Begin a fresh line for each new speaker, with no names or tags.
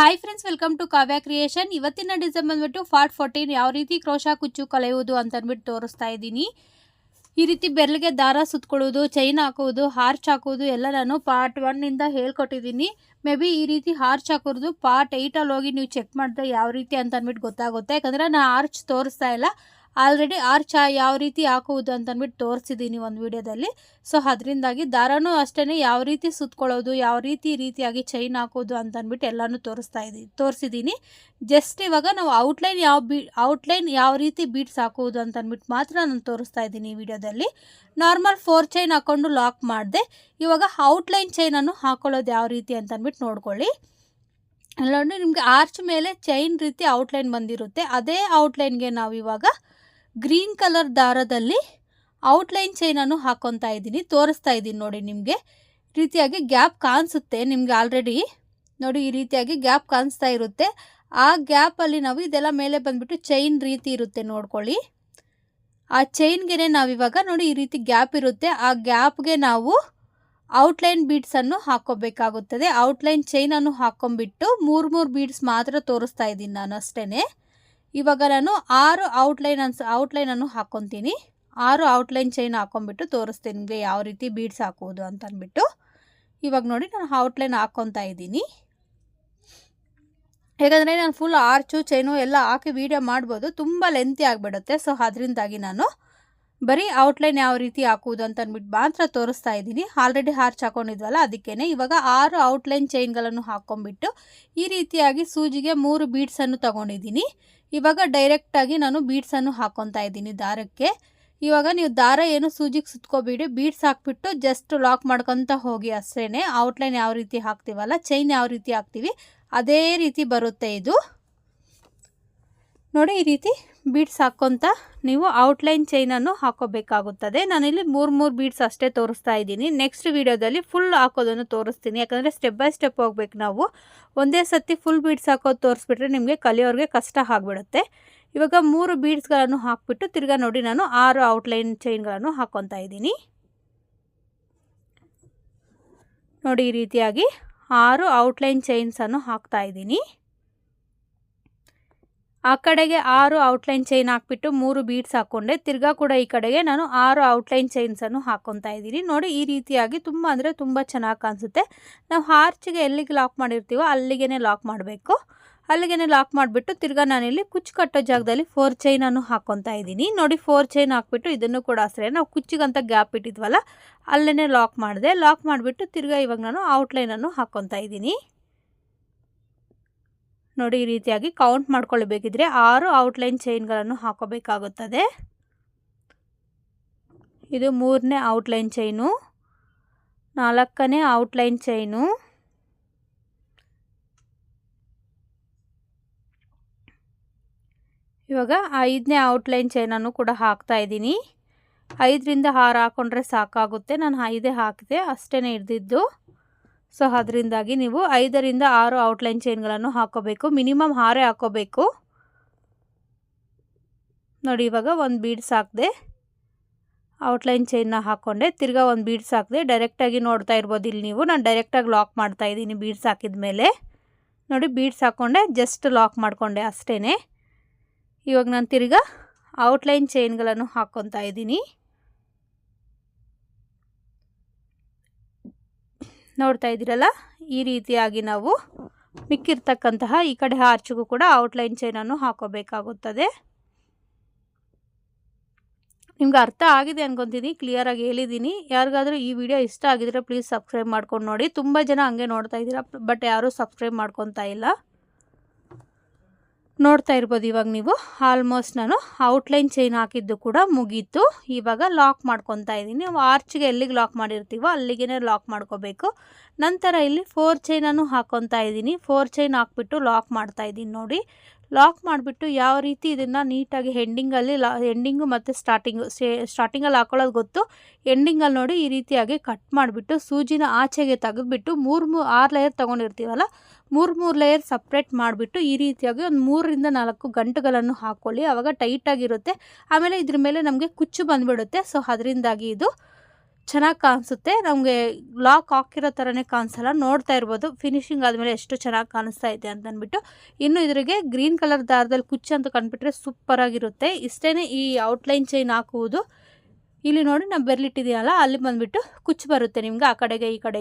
Hi friends welcome to Kavya creation ಇವತ್ತಿನ design ಬಂದ್ಬಿಟ್ಟು part fourteen ಯಾವ ರೀತಿ ಕ್ರೋಶಾ ಕುಚ್ಚು ಕಲೆಯುವುದು ಅಂತ ಅಂದ್ಬಿಟ್ಟು ತೋರಿಸ್ತಾ ಇದ್ದೀನಿ. ಈ ರೀತಿ ಬೆರಳಿಗೆ ದಾರ ಸುತ್ತಕೊಳ್ಳೋದು ಚೈನ್ ಹಾಕೋದು ಹಾರ್ಚ್ ಹಾಕೋದು ಎಲ್ಲ ನಾನು ಪಾರ್ಟ್ ಒನ್ನಿಂದ ಹೇಳ್ಕೊಟ್ಟಿದ್ದೀನಿ. ಮೇ ಬಿ ಈ ರೀತಿ ಹಾರ್ಚ್ ಹಾಕೋದು ಪಾರ್ಟ್ ಏಯ್ಟಲ್ಲಿ ಹೋಗಿ ನೀವು ಚೆಕ್ ಮಾಡಿದ್ರೆ ಯಾವ ರೀತಿ ಅಂತ ಅಂದ್ಬಿಟ್ಟು ಗೊತ್ತಾಗುತ್ತೆ. ಯಾಕಂದರೆ ನಾನು ಹಾರ್ಚ್ ತೋರಿಸ್ತಾ ಇಲ್ಲ. ಆಲ್ರೆಡಿ ಆರ್ಚ್ ಯಾವ ರೀತಿ ಹಾಕುವುದು ಅಂತ ಅಂದ್ಬಿಟ್ಟು ತೋರಿಸಿದ್ದೀನಿ ಒಂದು ವಿಡಿಯೋದಲ್ಲಿ. ಸೊ ಅದರಿಂದಾಗಿ ದಾರನೂ ಅಷ್ಟೇ ಯಾವ ರೀತಿ ಸುತ್ಕೊಳ್ಳೋದು, ಯಾವ ರೀತಿ ರೀತಿಯಾಗಿ ಚೈನ್ ಹಾಕೋದು ಅಂತ ಅಂದ್ಬಿಟ್ಟು ಎಲ್ಲನೂ ತೋರಿಸ್ತಾ ಇದ್ದೀನಿ ತೋರಿಸಿದ್ದೀನಿ ಜಸ್ಟ್ ಇವಾಗ ನಾವು ಔಟ್ಲೈನ್ ಯಾವ ಬೀ ಔಟ್ಲೈನ್ ಯಾವ ರೀತಿ ಬೀಟ್ಸ್ ಹಾಕುವುದು ಅಂತ ಅಂದ್ಬಿಟ್ಟು ಮಾತ್ರ ನಾನು ತೋರಿಸ್ತಾ ಇದ್ದೀನಿ ಈ ವಿಡಿಯೋದಲ್ಲಿ. ನಾರ್ಮಲ್ ಫೋರ್ ಚೈನ್ ಹಾಕ್ಕೊಂಡು ಲಾಕ್ ಮಾಡಿದೆ. ಇವಾಗ ಔಟ್ಲೈನ್ ಚೈನನ್ನು ಹಾಕೊಳ್ಳೋದು ಯಾವ ರೀತಿ ಅಂತ ಅಂದ್ಬಿಟ್ಟು ನೋಡ್ಕೊಳ್ಳಿ. ಅಲ್ಲೊಂದು ನಿಮಗೆ ಆರ್ಚ್ ಮೇಲೆ ಚೈನ್ ರೀತಿ ಔಟ್ಲೈನ್ ಬಂದಿರುತ್ತೆ. ಅದೇ ಔಟ್ಲೈನ್ಗೆ ನಾವು ಇವಾಗ ಗ್ರೀನ್ ಕಲರ್ ದಾರದಲ್ಲಿ ಔಟ್ಲೈನ್ ಚೈನನ್ನು ಹಾಕೊತಾ ಇದ್ದೀನಿ. ತೋರಿಸ್ತಾ ಇದ್ದೀನಿ ನೋಡಿ ನಿಮಗೆ. ರೀತಿಯಾಗಿ ಗ್ಯಾಪ್ ಕಾಣಿಸುತ್ತೆ. ನಿಮಗೆ ಆಲ್ರೆಡಿ ನೋಡಿ ಈ ರೀತಿಯಾಗಿ ಗ್ಯಾಪ್ ಕಾಣಿಸ್ತಾ ಇರುತ್ತೆ. ಆ ಗ್ಯಾಪಲ್ಲಿ ನಾವು ಇದೆಲ್ಲ ಮೇಲೆ ಬಂದುಬಿಟ್ಟು ಚೈನ್ ರೀತಿ ಇರುತ್ತೆ ನೋಡ್ಕೊಳ್ಳಿ. ಆ ಚೈನ್ಗೆ ನಾವಿವಾಗ ನೋಡಿ ಈ ರೀತಿ ಗ್ಯಾಪ್ ಇರುತ್ತೆ. ಆ ಗ್ಯಾಪ್ಗೆ ನಾವು ಔಟ್ಲೈನ್ ಬೀಡ್ಸನ್ನು ಹಾಕೋಬೇಕಾಗುತ್ತದೆ ಔಟ್ಲೈನ್ ಚೈನನ್ನು ಹಾಕೊಂಡ್ಬಿಟ್ಟು ಮೂರು ಮೂರು ಬೀಡ್ಸ್ ಮಾತ್ರ ತೋರಿಸ್ತಾ ಇದ್ದೀನಿ ನಾನು ಅಷ್ಟೇ ಇವಾಗ ನಾನು ಆರು ಔಟ್ಲೈನ್ ಅನ್ಸ್ ಔಟ್ಲೈನನ್ನು ಹಾಕ್ಕೊತೀನಿ ಆರು ಔಟ್ಲೈನ್ ಚೈನ್ ಹಾಕೊಂಡ್ಬಿಟ್ಟು ತೋರಿಸ್ತೀನಿ ನಿಮಗೆ ಯಾವ ರೀತಿ ಬೀಡ್ಸ್ ಹಾಕೋದು ಅಂತ ಅಂದ್ಬಿಟ್ಟು ಇವಾಗ ನೋಡಿ ನಾನು ಔಟ್ಲೈನ್ ಹಾಕ್ಕೊತಾ ಇದ್ದೀನಿ. ಯಾಕಂದರೆ ನಾನು ಫುಲ್ ಆರ್ಚು ಚೈನು ಎಲ್ಲ ಹಾಕಿ ವೀಡಿಯೋ ಮಾಡ್ಬೋದು. ತುಂಬ ಲೆಂತಿ ಆಗಿಬಿಡುತ್ತೆ. ಸೊ ಅದರಿಂದಾಗಿ ನಾನು ಬರೀ ಔಟ್ಲೈನ್ ಯಾವ ರೀತಿ ಹಾಕುವುದು ಅಂತ ಅಂದ್ಬಿಟ್ಟು ಮಾತ್ರ ತೋರಿಸ್ತಾ ಇದ್ದೀನಿ. ಆಲ್ರೆಡಿ ಹಾರ್ಚ್ ಹಾಕೊಂಡಿದ್ವಲ್ಲ ಅದಕ್ಕೇ ಇವಾಗ ಆರು ಔಟ್ಲೈನ್ ಚೈನ್ಗಳನ್ನು ಹಾಕ್ಕೊಂಬಿಟ್ಟು ಈ ರೀತಿಯಾಗಿ ಸೂಜಿಗೆ ಮೂರು ಬೀಡ್ಸನ್ನು ತಗೊಂಡಿದ್ದೀನಿ. ಇವಾಗ ಡೈರೆಕ್ಟಾಗಿ ನಾನು ಬೀಡ್ಸನ್ನು ಹಾಕೊತಾ ಇದ್ದೀನಿ ದಾರಕ್ಕೆ. ಇವಾಗ ನೀವು ದಾರ ಏನು ಸೂಜಿಗೆ ಸುತ್ಕೋಬೇಡಿ ಬೀಡ್ಸ್ ಹಾಕ್ಬಿಟ್ಟು ಜಸ್ಟ್ ಲಾಕ್ ಮಾಡ್ಕೊತ ಹೋಗಿ ಅಷ್ಟೇ ಔಟ್ಲೈನ್ ಯಾವ ರೀತಿ ಹಾಕ್ತೀವಲ್ಲ ಚೈನ್ ಯಾವ ರೀತಿ ಹಾಕ್ತೀವಿ, ಅದೇ ರೀತಿ ಬರುತ್ತೆ ಇದು. ನೋಡಿ ಈ ರೀತಿ ಬೀಡ್ಸ್ ಹಾಕ್ಕೊತ ನೀವು ಔಟ್ಲೈನ್ ಚೈನನ್ನು ಹಾಕೋಬೇಕಾಗುತ್ತದೆ. ನಾನಿಲ್ಲಿ ಮೂರು ಮೂರು ಬೀಡ್ಸ್ ಅಷ್ಟೇ ತೋರಿಸ್ತಾ ಇದ್ದೀನಿ. ನೆಕ್ಸ್ಟ್ ವೀಡಿಯೋದಲ್ಲಿ ಫುಲ್ ಹಾಕೋದನ್ನು ತೋರಿಸ್ತೀನಿ. ಯಾಕಂದರೆ ಸ್ಟೆಪ್ ಬೈ ಸ್ಟೆಪ್ ಹೋಗ್ಬೇಕು ನಾವು. ಒಂದೇ ಸತಿ ಫುಲ್ ಬೀಡ್ಸ್ ಹಾಕೋದು ತೋರಿಸ್ಬಿಟ್ರೆ ನಿಮಗೆ ಕಲಿಯೋರಿಗೆ ಕಷ್ಟ ಆಗ್ಬಿಡುತ್ತೆ. ಇವಾಗ ಮೂರು ಬೀಡ್ಸ್ಗಳನ್ನು ಹಾಕ್ಬಿಟ್ಟು ತಿರ್ಗಾ ನೋಡಿ ನಾನು ಆರು ಔಟ್ಲೈನ್ ಚೈನ್ಗಳನ್ನು ಹಾಕ್ಕೊತಾ ಇದ್ದೀನಿ. ನೋಡಿ ಈ ರೀತಿಯಾಗಿ ಆರು ಔಟ್ಲೈನ್ ಚೈನ್ಸನ್ನು ಹಾಕ್ತಾ ಇದ್ದೀನಿ. ಆ ಕಡೆಗೆ ಆರು ಔಟ್ಲೈನ್ ಚೈನ್ ಹಾಕ್ಬಿಟ್ಟು ಮೂರು ಬೀಡ್ಸ್ ಹಾಕ್ಕೊಂಡೆ ತಿರ್ಗಾ ಕೂಡ ಈ ಕಡೆಗೆ ನಾನು ಆರು ಔಟ್ಲೈನ್ ಚೈನ್ಸನ್ನು ಹಾಕ್ಕೊತಾ ಇದ್ದೀನಿ. ನೋಡಿ, ಈ ರೀತಿಯಾಗಿ ತುಂಬ ಅಂದರೆ ತುಂಬ ಚೆನ್ನಾಗಿ ಕಾಣಿಸುತ್ತೆ. ನಾವು ಹಾರ್ಚಿಗೆ ಎಲ್ಲಿಗೆ ಲಾಕ್ ಮಾಡಿರ್ತೀವೋ ಅಲ್ಲಿಗೆ ಲಾಕ್ ಮಾಡಬೇಕು. ಅಲ್ಲಿಗೆ ಲಾಕ್ ಮಾಡಿಬಿಟ್ಟು ತಿರ್ಗಾ ನಾನಿಲ್ಲಿ ಕುಚ್ಚು ಕಟ್ಟೋ ಜಾಗದಲ್ಲಿ ಫೋರ್ ಚೈನನ್ನು ಹಾಕ್ಕೊತಾ ಇದ್ದೀನಿ. ನೋಡಿ ಫೋರ್ ಚೈನ್ ಹಾಕ್ಬಿಟ್ಟು ಇದನ್ನು ಕೂಡ ಅಷ್ಟೇ ನಾವು ಕುಚ್ಚಿಗಂತ ಗ್ಯಾಪ್ ಇಟ್ಟಿದ್ವಲ್ಲ ಅಲ್ಲೇ ಲಾಕ್ ಮಾಡಿದೆ. ಲಾಕ್ ಮಾಡಿಬಿಟ್ಟು ತಿರ್ಗಾ ಇವಾಗ ನಾನು ಔಟ್ಲೈನನ್ನು ಹಾಕ್ಕೊತಾ ಇದ್ದೀನಿ. ನೋಡಿ ಈ ರೀತಿಯಾಗಿ ಕೌಂಟ್ ಮಾಡ್ಕೊಳ್ಬೇಕಿದ್ರೆ ಆರು ಔಟ್ಲೈನ್ ಚೈನ್ಗಳನ್ನು ಹಾಕೋಬೇಕಾಗುತ್ತದೆ. ಇದು ಮೂರನೇ ಔಟ್ಲೈನ್ ಚೈನು ನಾಲ್ಕನೇ ಔಟ್ಲೈನ್ ಚೈನು ಇವಾಗ ಐದನೇ ಔಟ್ಲೈನ್ ಚೈನನ್ನು ಕೂಡ ಹಾಕ್ತಾ ಇದ್ದೀನಿ. ಐದರಿಂದ ಆರು ಹಾಕ್ಕೊಂಡ್ರೆ ಸಾಕಾಗುತ್ತೆ. ನಾನು ಐದೇ ಹಾಕಿದೆ ಅಷ್ಟೇ ಹಿಡ್ದಿದ್ದು. ಸೊ, ಅದರಿಂದಾಗಿ ನೀವು ಐದರಿಂದ ಆರು ಔಟ್ಲೈನ್ ಚೈನ್ಗಳನ್ನು ಹಾಕೋಬೇಕು. ಮಿನಿಮಮ್ ಆರೇ ಹಾಕೋಬೇಕು. ನೋಡಿ, ಇವಾಗ ಒಂದು ಬೀಡ್ಸ್ ಹಾಕಿದೆ ಔಟ್ಲೈನ್ ಚೈನ್ನ ಹಾಕ್ಕೊಂಡೆ ತಿರ್ಗಾ ಒಂದು ಬೀಡ್ಸ್ ಹಾಕಿದೆ ಡೈರೆಕ್ಟಾಗಿ ನೋಡ್ತಾ ಇರ್ಬೋದು ಇಲ್ಲಿ ನೀವು. ನಾನು ಡೈರೆಕ್ಟಾಗಿ ಲಾಕ್ ಮಾಡ್ತಾ ಇದ್ದೀನಿ ಬೀಡ್ಸ್ ಹಾಕಿದ ಮೇಲೆ. ನೋಡಿ ಬೀಡ್ಸ್ ಹಾಕ್ಕೊಂಡೆ ಜಸ್ಟ್ ಲಾಕ್ ಮಾಡಿಕೊಂಡೆ ಅಷ್ಟೇ ಇವಾಗ ನಾನು ತಿರ್ಗಾ ಔಟ್ಲೈನ್ ಚೈನ್ಗಳನ್ನು ಹಾಕ್ಕೊತಾ ಇದ್ದೀನಿ. ನೋಡ್ತಾ ಇದ್ದೀರಲ್ಲ? ಈ ರೀತಿಯಾಗಿ ನಾವು ಮಿಕ್ಕಿರ್ತಕ್ಕಂತಹ ಈ ಕಡೆ ಆರ್ಚಿಗೂ ಕೂಡ ಔಟ್ಲೈನ್ ಚೈನನ್ನು ಹಾಕೋಬೇಕಾಗುತ್ತದೆ. ನಿಮ್ಗೆ ಅರ್ಥ ಆಗಿದೆ ಅನ್ಕೊತೀನಿ ಕ್ಲಿಯರಾಗಿ ಹೇಳಿದ್ದೀನಿ. ಯಾರಿಗಾದರೂ ಈ ವಿಡಿಯೋ ಇಷ್ಟ ಆಗಿದ್ರೆ ಪ್ಲೀಸ್ ಸಬ್ಸ್ಕ್ರೈಬ್ ಮಾಡ್ಕೊಂಡು ನೋಡಿ. ತುಂಬ ಜನ ಹಂಗೆ ನೋಡ್ತಾ ಇದ್ದೀರಾ ಬಟ್ ಯಾರೂ ಸಬ್ಸ್ಕ್ರೈಬ್ ಮಾಡ್ಕೊತಾ ಇಲ್ಲ. ನೋಡ್ತಾ ಇರ್ಬೋದು ಇವಾಗ ನೀವು. ಆಲ್ಮೋಸ್ಟ್ ನಾನು ಔಟ್ಲೈನ್ ಚೈನ್ ಹಾಕಿದ್ದು ಕೂಡ ಮುಗೀತು. ಇವಾಗ ಲಾಕ್ ಮಾಡ್ಕೊತಾ ಇದ್ದೀನಿ. ಆರ್ಚ್ಗೆ ಎಲ್ಲಿಗೆ ಲಾಕ್ ಮಾಡಿರ್ತೀವೋ ಅಲ್ಲಿಗೆ ಲಾಕ್ ಮಾಡ್ಕೋಬೇಕು. ನಂತರ ಇಲ್ಲಿ ಫೋರ್ ಚೈನನ್ನು ಹಾಕೊತಾ ಇದ್ದೀನಿ. ಫೋರ್ ಚೈನ್ ಹಾಕ್ಬಿಟ್ಟು ಲಾಕ್ ಮಾಡ್ತಾ ಇದ್ದೀನಿ ನೋಡಿ. ಲಾಕ್ ಮಾಡಿಬಿಟ್ಟು ಯಾವ ರೀತಿ ಇದನ್ನು ನೀಟಾಗಿ ಹೆಂಡಿಂಗಲ್ಲಿ ಲಾ ಎಂಡಿಂಗು ಮತ್ತು ಸ್ಟಾರ್ಟಿಂಗು ಸ್ಟಾರ್ಟಿಂಗಲ್ಲಿ ಹಾಕೊಳ್ಳೋದು ಗೊತ್ತು. ಎಂಡಿಂಗಲ್ಲಿ ನೋಡಿ ಈ ರೀತಿಯಾಗಿ ಕಟ್ ಮಾಡಿಬಿಟ್ಟು ಸೂಜಿನ ಆಚೆಗೆ ತೆಗೆದುಬಿಟ್ಟು ಮೂರು ಮೂರು ಆರು ಲೇಯರ್ ತೊಗೊಂಡಿರ್ತೀವಲ್ಲ, ಮೂರು ಮೂರು ಲೇಯರ್ ಸಪ್ರೇಟ್ ಮಾಡಿಬಿಟ್ಟು ಈ ರೀತಿಯಾಗಿ ಒಂದು ಮೂರರಿಂದ ನಾಲ್ಕು ಗಂಟುಗಳನ್ನು ಹಾಕ್ಕೊಳ್ಳಿ ಆವಾಗ ಟೈಟಾಗಿರುತ್ತೆ ಆಮೇಲೆ ಇದ್ರ ಮೇಲೆ ನಮಗೆ ಕುಚ್ಚು ಬಂದುಬಿಡುತ್ತೆ. ಸೊ ಅದರಿಂದಾಗಿ ಇದು ಚೆನ್ನಾಗಿ ಕಾಣಿಸುತ್ತೆ ನಮಗೆ ಲಾಕ್ ಹಾಕಿರೋ ಥರನೇ ಕಾಣಿಸಲ್ಲ ನೋಡ್ತಾ ಇರ್ಬೋದು. ಫಿನಿಶಿಂಗ್ ಆದಮೇಲೆ ಎಷ್ಟು ಚೆನ್ನಾಗಿ ಕಾಣಿಸ್ತಾ ಇದೆ ಅಂತ ಅಂದ್ಬಿಟ್ಟು ಇನ್ನು ಇದ್ರಿಗೆ ಗ್ರೀನ್ ಕಲರ್ ದಾರದಲ್ಲಿ ಕುಚ್ಚು ಅಂತ ಕಂಡುಬಿಟ್ರೆ ಸೂಪರಾಗಿರುತ್ತೆ. ಇಷ್ಟೇ ಈ ಔಟ್ಲೈನ್ ಚೈನ್ ಹಾಕುವುದು. ಇಲ್ಲಿ ನೋಡಿ ನಾವು ಬೆರ್ಲಿಟ್ಟಿದೆಯಲ್ಲ ಅಲ್ಲಿ ಬಂದುಬಿಟ್ಟು ಕುಚ್ಚು ಬರುತ್ತೆ ನಿಮ್ಗೆ ಆ ಕಡೆಗೆ ಈ ಕಡೆಗೆ.